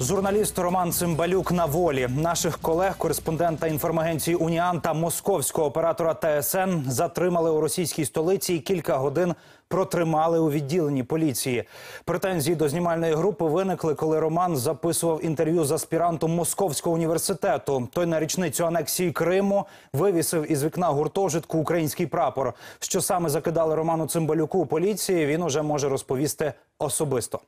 Журналіст Роман Цимбалюк на волі наших колег, кореспондента інформагенції Уніан та московського оператора ТСН затримали у російській столиці і кілька годин протримали у відділенні поліції. Претензії до знімальної групи виникли, коли Роман записував інтерв'ю з аспірантом Московського університету. Той на річницю анексії Криму вивісив із вікна гуртожитку український прапор. Що саме закидали Роману Цимбалюку у поліції, він уже може розповісти особисто.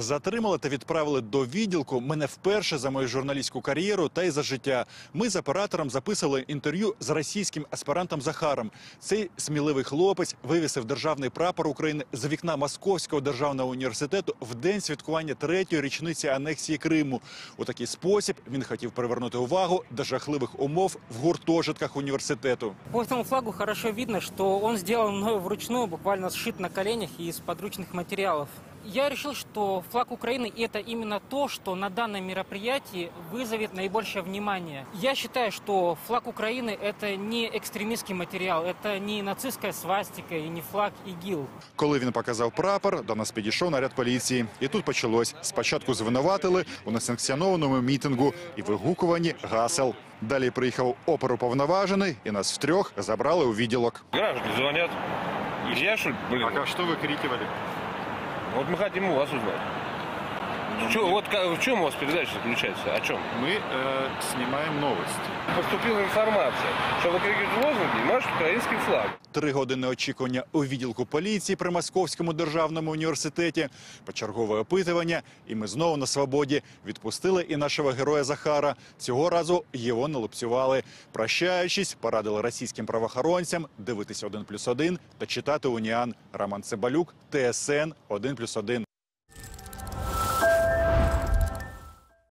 Затримали та відправили до відділку мене вперше за мою журналістську кар'єру та й за життя. Ми з оператором записували інтерв'ю з російським аспірантом Захаром. Цей сміливий хлопець вивісив державний прапор України з вікна Московського державного університету в день святкування третьої річниці анексії Криму. У такий спосіб він хотів привернути увагу до жахливих умов в гуртожитках університету. По этому флагу хорошо видно, что он сделан мною вручную, буквально сшит на коленях и из подручных материалов. Я решил, что флаг Украины это именно то, что на данном мероприятии вызовет наибольшее внимание. Я считаю, что флаг Украины это не экстремистский материал, это не нацистская свастика и не флаг ИГИЛ. Коли він показав прапор, до нас підійшов наряд поліції. І тут почалось. Спочатку звинуватили у несанкціонованому мітингу і вигукуванні гасел. Далі приїхав оперуповноважений і нас втрьох забрали у відділок. Граждане звонят. Я что ли, блин? що ви крикували? Вот мы хотим у вас узнать. Чё, вот ка- в чем у вас передача заключается? О чем? Мы э, снимаем новости. Поступила информация, что выкрикивают лозунги и машут украинский флаг. Три години очікування у відділку поліції при Московському державному університеті. Почергове опитування, і ми знову на свободі. Відпустили і нашого героя Захара. Цього разу його не лупцювали. Прощаючись, порадили російським правоохоронцям дивитися «1 плюс 1» та читати «Уніан». Роман Цимбалюк, ТСН 1+,1.